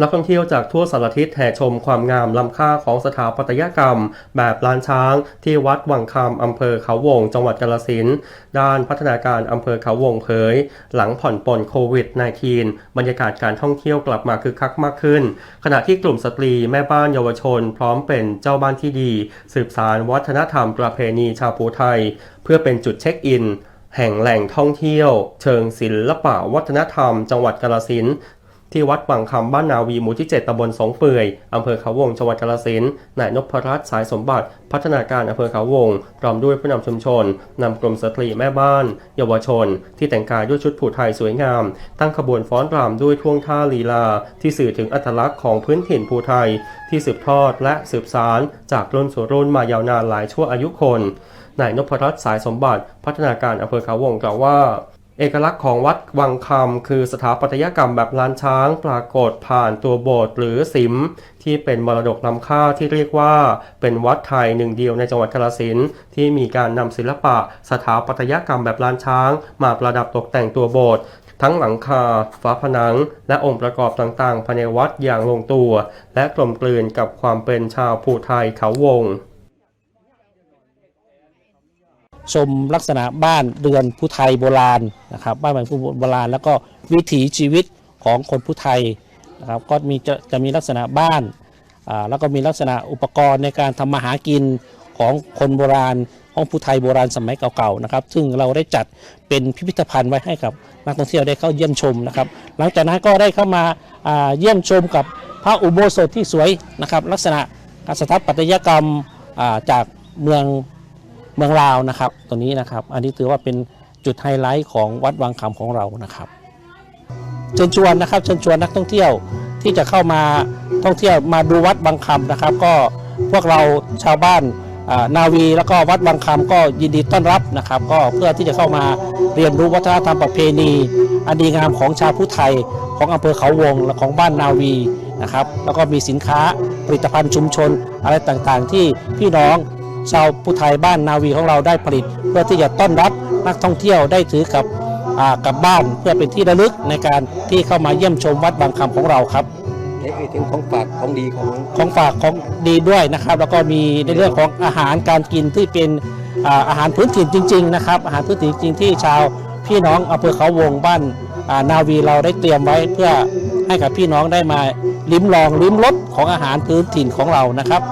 นักท่องเที่ยวจากทั่วสารทิศแห่ชมความงามล้ำค่าของสถาปัตยกรรม แบบล้านช้างที่วัดวังคำอำเภอเขาวง จังหวัดกาฬสินธุ์ด้านพัฒนาการอำเภอเขาวงเผย หลังผ่อนปลนโควิด -19 บรรยากาศการท่องเที่ยวกลับมาคึกคักมากขึ้น ขณะที่กลุ่มสตรีแม่บ้านเยาวชน พร้อมเป็นเจ้าบ้านที่ดี สืบสารวัฒนธรรมประเพณีชาวภูไทย เพื่อเป็นจุดเช็คอินแห่งแหล่งท่องเที่ยว เชิงศิลปะวัฒนธรรม จังหวัดกาฬสิน ที่วัดบางคำบ้านนาวีหมู่ที่ 7ตำบลสองเปื่อยอำเภอเขาวงจังหวัดกาฬสินธุ์นายนพรัตน์สายสมบัติ พัฒนาการอำเภอเขาวงพร้อมด้วยผู้นำชุมชนนำกลุ่มสตรีแม่บ้าน เยาวชน ที่แต่งกายด้วยชุดผูไทยสวยงาม ตั้งขบวนฟ้อนรำด้วยท่วงท่าลีลา ที่สื่อถึงอัตลักษณ์ของพื้นถิ่นภูไทย ที่สืบทอดและสืบสารจากรุ่นสู่รุ่นมายาวนานหลายชั่วอายุคนนายนพรัตน์สายสมบัติ พัฒนาการอำเภอเขาวงกล่าวว่า เอกลักษณ์ของวัดวังคำคือสถาปัตยกรรมแบบล้านช้างปรากฏผ่านตัวโบสถ์หรือสิม ที่เป็นมรดกล้ำค่าที่เรียกว่าเป็นวัดไทยหนึ่งเดียวในจังหวัดกาฬสินที่มีการนำศิลปะ สถาปัตยกรรมแบบล้านช้าง มาประดับตกแต่งตัวโบสถ์ทั้งหลังคาฝาผนัง และองค์ประกอบต่างๆภายในวัดอย่างลงตัว และกลมกลืนกับความเป็นชาวภูไทยเขาวง ชมลักษณะบ้านเรือนผู้ไทยโบราณนะครับบ้านเรือนผู้โบราณ แล้วก็วิถีชีวิตของคนผู้ไทยนะครับก็มีจะจะมีลักษณะบ้านอ่าแล้วก็มีลักษณะอุปกรณ์ในการทำมาหากินของคนโบราณของผู้ไทยโบราณสมัยเก่าๆนะครับ ซึ่งเราได้จัดเป็นพิพิธภัณฑ์ไว้ให้กับนักท่องเที่ยวได้เข้าเยี่ยมชมนะครับ หลังจากนั้นก็ได้เข้ามาอ่าเยี่ยมชมกับพระอุโบสถที่สวยนะครับ ลักษณะสถาปัตยกรรมอ่าจากเมือง เมืองลาวนะครับ ตัวนี้นะครับ อันนี้ถือว่าเป็นจุดไฮไลท์ของวัดวังคำของเรานะครับเชิญชวนนะครับเชิญชวนนักท่องเที่ยวที่จะเข้ามาท่องเที่ยวมาดูวัดวังคำนะครับ ก็พวกเราชาวบ้านนาวีแล้วก็วัดวังคำก็ยินดีต้อนรับนะครับ ก็เพื่อที่จะเข้ามาเรียนรู้วัฒนธรรมประเพณีอันดีงามของชาวพุทธไทยของอำเภอเขาวงและของบ้านนาวีนะครับ แล้วก็มีสินค้าผลิตภัณฑ์ชุมชนอะไรต่างๆ ที่พี่น้อง ชาวผู้ไทยบ้านนาวีของเราได้ผลิต เพื่อที่จะต้อนรับนักท่องเที่ยวได้ถือกับอ่ากลับบ้านเพื่อเป็นที่ระลึกในการที่เข้ามาเยี่ยมชมวัดบางคำของเราครับเอ้ยถึงของฝากของดีของของฝากของดีด้วยนะครับ แล้วก็มีในเรื่องของอาหารการกินที่เป็นอ่าอาหารพื้นถิ่นจริง ๆ นะครับ อาหารพื้นถิ่นจริงๆที่ชาวพี่น้องอำเภอเขาวงบ้านอ่านาวีเราได้เตรียมไว้เพื่อให้กับพี่น้องได้มาลิ้มลองลิ้มรสของอาหารพื้นถิ่นของเรานะครับ